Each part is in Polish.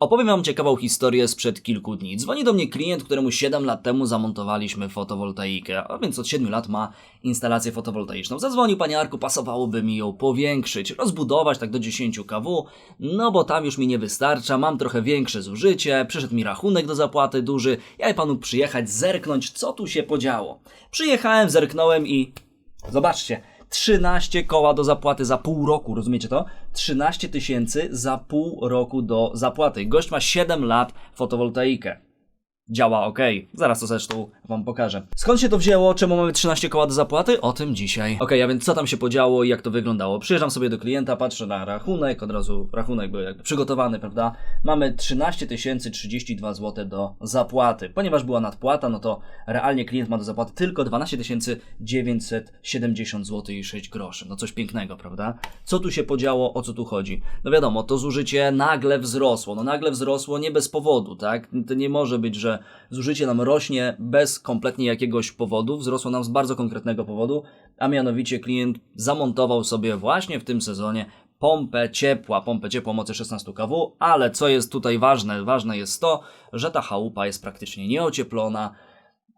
Opowiem Wam ciekawą historię sprzed kilku dni. Dzwoni do mnie klient, któremu 7 lat temu zamontowaliśmy fotowoltaikę, a więc od 7 lat ma instalację fotowoltaiczną. Zadzwonił Panie Arku, pasowałoby mi ją powiększyć, rozbudować tak do 10 kW, no bo tam już mi nie wystarcza, mam trochę większe zużycie, przyszedł mi rachunek do zapłaty duży, ja Panu przyjechać, zerknąć, co tu się podziało. Przyjechałem, zerknąłem i... Zobaczcie, 13 koła do zapłaty za pół roku, rozumiecie to? 13 tysięcy za pół roku do zapłaty. Gość ma 7 lat fotowoltaikę. Działa ok. Zaraz to zresztą Wam pokażę. Skąd się to wzięło? Czemu mamy 13 koła do zapłaty? O tym dzisiaj. Ok, a więc co tam się podziało i jak to wyglądało? Przyjeżdżam sobie do klienta, patrzę na rachunek, od razu rachunek był jakby przygotowany, prawda? Mamy 13 032 zł do zapłaty. Ponieważ była nadpłata, no to realnie klient ma do zapłaty tylko 12 970 zł i 6 groszy. No coś pięknego, prawda? Co tu się podziało? O co tu chodzi? No wiadomo, to zużycie nagle wzrosło. No nagle wzrosło nie bez powodu, tak? To nie może być, że zużycie nam rośnie bez kompletnie jakiegoś powodu, wzrosło nam z bardzo konkretnego powodu, a mianowicie klient zamontował sobie właśnie w tym sezonie pompę ciepła, pompę ciepła mocy 16 kW, ale co jest tutaj ważne? Ważne jest to, że ta chałupa jest praktycznie nieocieplona,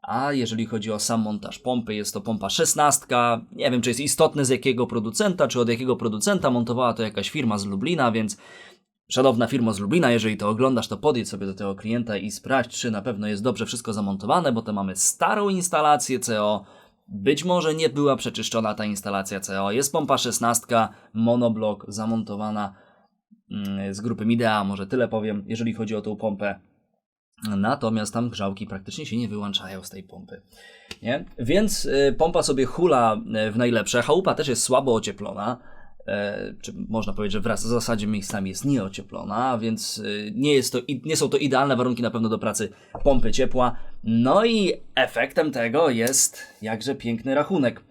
a jeżeli chodzi o sam montaż pompy, jest to pompa 16. Nie wiem, czy jest istotne z jakiego producenta, czy od jakiego producenta. Montowała to jakaś firma z Lublina, więc Szanowna firmo z Lublina, jeżeli to oglądasz, to podjedź sobie do tego klienta i sprawdź, czy na pewno jest dobrze wszystko zamontowane, bo to mamy starą instalację CO. Być może nie była przeczyszczona ta instalacja CO. Jest pompa 16, monoblok zamontowana mm, z grupy Midea, może tyle powiem, jeżeli chodzi o tą pompę. Natomiast tam grzałki praktycznie się nie wyłączają z tej pompy. Nie? Więc y, pompa sobie hula y, w najlepsze. Chałupa też jest słabo ocieplona czy można powiedzieć, że wraz w zasadzie miejscami jest nieocieplona, więc y, nie, jest to, nie są to idealne warunki na pewno do pracy pompy ciepła. No i efektem tego jest jakże piękny rachunek.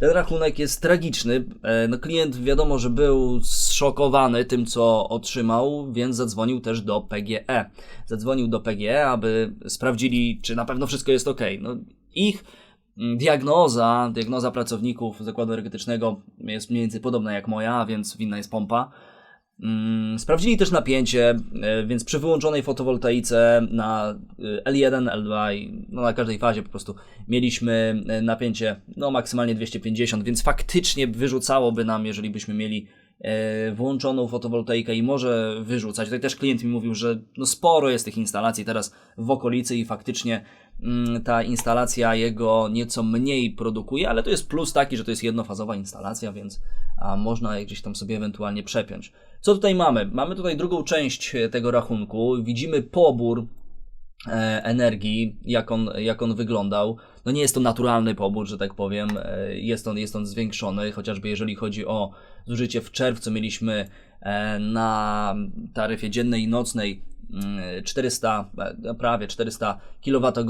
Ten rachunek jest tragiczny. E, No klient wiadomo, że był zszokowany tym, co otrzymał, więc zadzwonił też do PGE. Zadzwonił do PGE, aby sprawdzili, czy na pewno wszystko jest ok. No, ich Diagnoza, diagnoza pracowników zakładu energetycznego jest mniej więcej podobna jak moja, więc winna jest pompa. Mm, Sprawdzili też napięcie, e, więc przy wyłączonej fotowoltaice na e, L1, L2 i no na każdej fazie po prostu mieliśmy e, napięcie no maksymalnie 250, więc faktycznie wyrzucałoby nam, jeżeli byśmy mieli e, włączoną fotowoltaikę i może wyrzucać. Tutaj też klient mi mówił, że no sporo jest tych instalacji teraz w okolicy i faktycznie mm, ta instalacja jego nieco mniej produkuje, ale to jest plus taki, że to jest jednofazowa instalacja, więc można gdzieś tam sobie ewentualnie przepiąć. Co tutaj mamy? Mamy tutaj drugą część e, tego rachunku. Widzimy pobór e, energii, jak on, jak on wyglądał. No nie jest to naturalny pobór, że tak powiem. E, Jest on, jest on zwiększony, chociażby jeżeli chodzi o zużycie w czerwcu mieliśmy e, na taryfie dziennej i nocnej mm, 400, e, prawie 400 kWh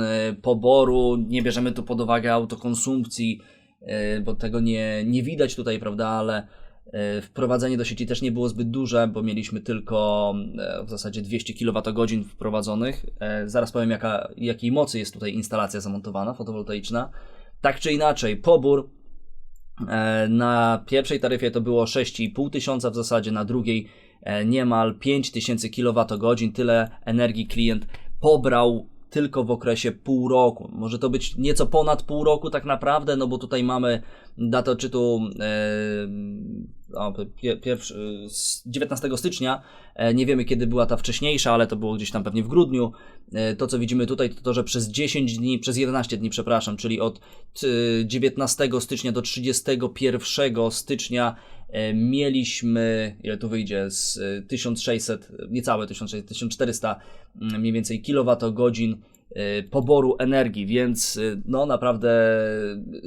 e, poboru. Nie bierzemy tu pod uwagę autokonsumpcji, e, bo tego nie, nie widać tutaj, prawda, ale e, wprowadzenie do sieci też nie było zbyt duże, bo mieliśmy tylko e, w zasadzie 200 kWh wprowadzonych. E, Zaraz powiem, jaka, jakiej mocy jest tutaj instalacja zamontowana, fotowoltaiczna. Tak czy inaczej, pobór E, Na pierwszej taryfie to było 6,5 tysiąca w zasadzie, na drugiej e, niemal 5 tysięcy kWh. Tyle energii klient pobrał tylko w okresie pół roku. Może to być nieco ponad pół roku tak naprawdę, no bo tutaj mamy datę odczytu e, pierwszy, z 19 stycznia. E, nie wiemy kiedy była ta wcześniejsza, ale to było gdzieś tam pewnie w grudniu. E, to co widzimy tutaj to to, że przez 10 dni, przez 11 dni przepraszam, czyli od t- 19 stycznia do 31 stycznia e, mieliśmy, ile tu wyjdzie, z e, 1600, niecałe 1600, 1400 mm, mniej więcej kilowatogodzin e, poboru energii, więc e, no naprawdę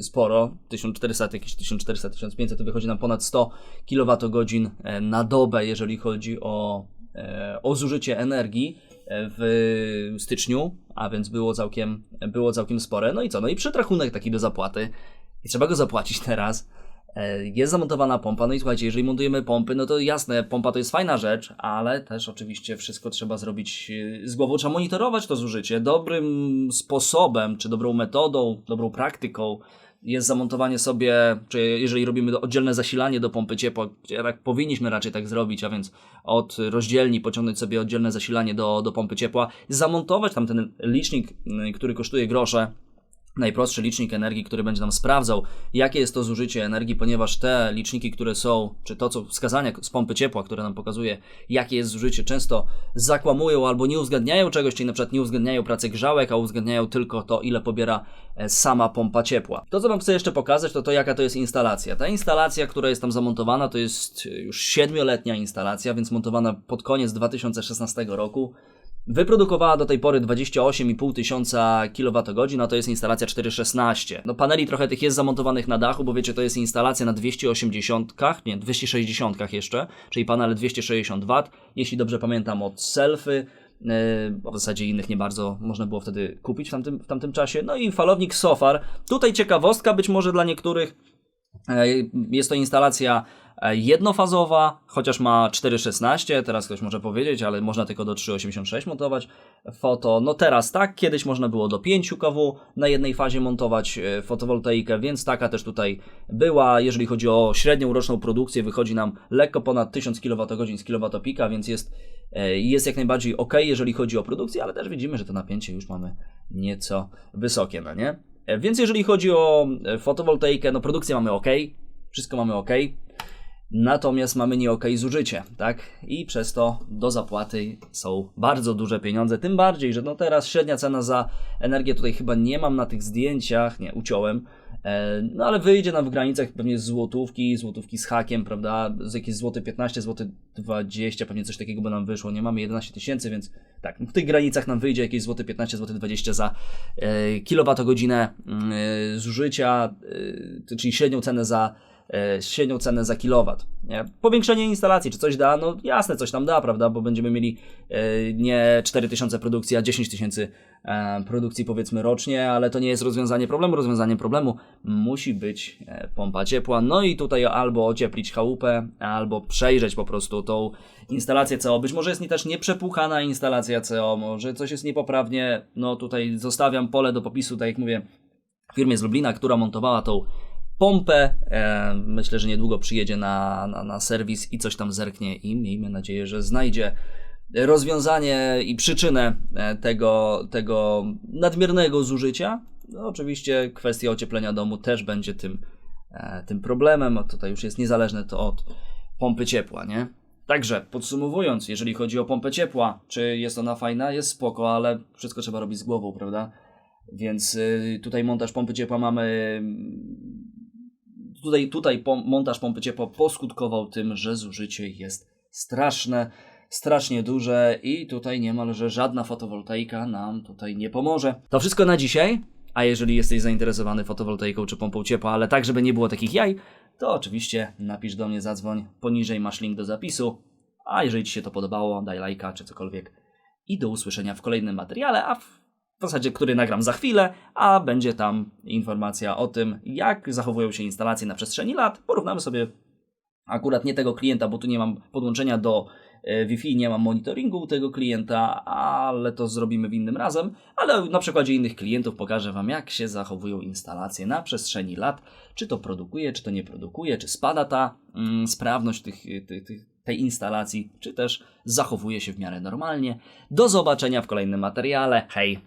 sporo, 1400, jakieś 1400, 1500 to wychodzi nam ponad 100 kilowatogodzin e, na dobę, jeżeli chodzi o, e, o zużycie energii e, w styczniu, a więc było całkiem, było całkiem spore. No i co? No i przytrachunek taki do zapłaty i trzeba go zapłacić teraz. E, Jest zamontowana pompa, no i słuchajcie, jeżeli montujemy pompy, no to jasne, pompa to jest fajna rzecz, ale też oczywiście wszystko trzeba zrobić e, z głową, trzeba monitorować to zużycie. Dobrym sposobem, czy dobrą metodą, dobrą praktyką jest zamontowanie sobie, czy jeżeli robimy oddzielne zasilanie do pompy ciepła, tak powinniśmy raczej tak zrobić, a więc od rozdzielni pociągnąć sobie oddzielne zasilanie do, do pompy ciepła, zamontować tam ten licznik, który kosztuje grosze, najprostszy licznik energii, który będzie nam sprawdzał, jakie jest to zużycie energii, ponieważ te liczniki, które są, czy to co wskazania z pompy ciepła, które nam pokazuje, jakie jest zużycie, często zakłamują albo nie uwzględniają czegoś, czyli na przykład nie uwzględniają pracy grzałek, a uwzględniają tylko to, ile pobiera e, sama pompa ciepła. To, co Wam chcę jeszcze pokazać, to to, jaka to jest instalacja. Ta instalacja, która jest tam zamontowana, to jest już siedmioletnia instalacja, więc montowana pod koniec 2016 roku. Wyprodukowała do tej pory 28,5 tysiąca kWh, no to jest instalacja 416. No paneli trochę tych jest zamontowanych na dachu, bo wiecie, to jest instalacja na 280, nie, 260 jeszcze, czyli panele 260 W, jeśli dobrze pamiętam od Selfy, w zasadzie innych nie bardzo można było wtedy kupić w tamtym, w tamtym czasie. No i falownik Sofar. Tutaj ciekawostka być może dla niektórych, E, Jest to instalacja e, jednofazowa, chociaż ma 4,16, teraz ktoś może powiedzieć, ale można tylko do 3,86 montować foto. No teraz tak, kiedyś można było do 5 kW na jednej fazie montować e, fotowoltaikę, więc taka też tutaj była. Jeżeli chodzi o średnią roczną produkcję, wychodzi nam lekko ponad 1000 kWh z kilowatopika, więc jest, e, jest jak najbardziej ok, jeżeli chodzi o produkcję, ale też widzimy, że to napięcie już mamy nieco wysokie, no nie? E, Więc jeżeli chodzi o e, fotowoltaikę, no produkcję mamy ok, wszystko mamy ok, natomiast mamy nie ok zużycie, tak? I przez to do zapłaty są bardzo duże pieniądze, tym bardziej, że no teraz średnia cena za energię tutaj chyba nie mam na tych zdjęciach, nie, uciąłem, E, no ale wyjdzie nam w granicach pewnie złotówki, złotówki z hakiem, prawda, z jakieś złoty 15, złoty 20, pewnie coś takiego by nam wyszło, nie mamy 11 tysięcy, więc tak, w tych granicach nam wyjdzie jakieś złoty 15, złoty 20 za e, kilowatogodzinę e, zużycia, czyli średnią cenę za średnią cenę za kilowat. Nie? Powiększenie instalacji, czy coś da? No jasne, coś tam da, prawda, bo będziemy mieli e, nie 4000 produkcji, a 10 tysięcy e, produkcji powiedzmy rocznie, ale to nie jest rozwiązanie problemu. Rozwiązaniem problemu musi być e, pompa ciepła. No i tutaj albo ocieplić chałupę, albo przejrzeć po prostu tą instalację CO. Być może jest nie też nieprzepłukana instalacja CO, może coś jest niepoprawnie. No tutaj zostawiam pole do popisu, tak jak mówię, firmie z Lublina, która montowała tą pompę. E, myślę, że niedługo przyjedzie na, na, na serwis i coś tam zerknie i miejmy nadzieję, że znajdzie rozwiązanie i przyczynę e, tego, tego nadmiernego zużycia. No, oczywiście kwestia ocieplenia domu też będzie tym, e, tym problemem, a tutaj już jest niezależne to od pompy ciepła, nie? Także podsumowując, jeżeli chodzi o pompę ciepła, czy jest ona fajna? Jest spoko, ale wszystko trzeba robić z głową, prawda? Więc y, tutaj montaż pompy ciepła mamy. Tutaj, tutaj montaż pompy ciepła poskutkował tym, że zużycie jest straszne, strasznie duże i tutaj niemalże żadna fotowoltaika nam tutaj nie pomoże. To wszystko na dzisiaj. A jeżeli jesteś zainteresowany fotowoltaiką czy pompą ciepła, ale tak, żeby nie było takich jaj, to oczywiście napisz do mnie, zadzwoń. Poniżej masz link do zapisu. A jeżeli Ci się to podobało, daj lajka czy cokolwiek. I do usłyszenia w kolejnym materiale, a w w zasadzie, który nagram za chwilę, a będzie tam informacja o tym, jak zachowują się instalacje na przestrzeni lat. Porównamy sobie akurat nie tego klienta, bo tu nie mam podłączenia do e, Wi-Fi, nie mam monitoringu tego klienta, ale to zrobimy w innym razem. Ale na przykładzie innych klientów pokażę Wam, jak się zachowują instalacje na przestrzeni lat. Czy to produkuje, czy to nie produkuje, czy spada ta mm, sprawność tych, tych, tych, tej instalacji, czy też zachowuje się w miarę normalnie. Do zobaczenia w kolejnym materiale. Hej!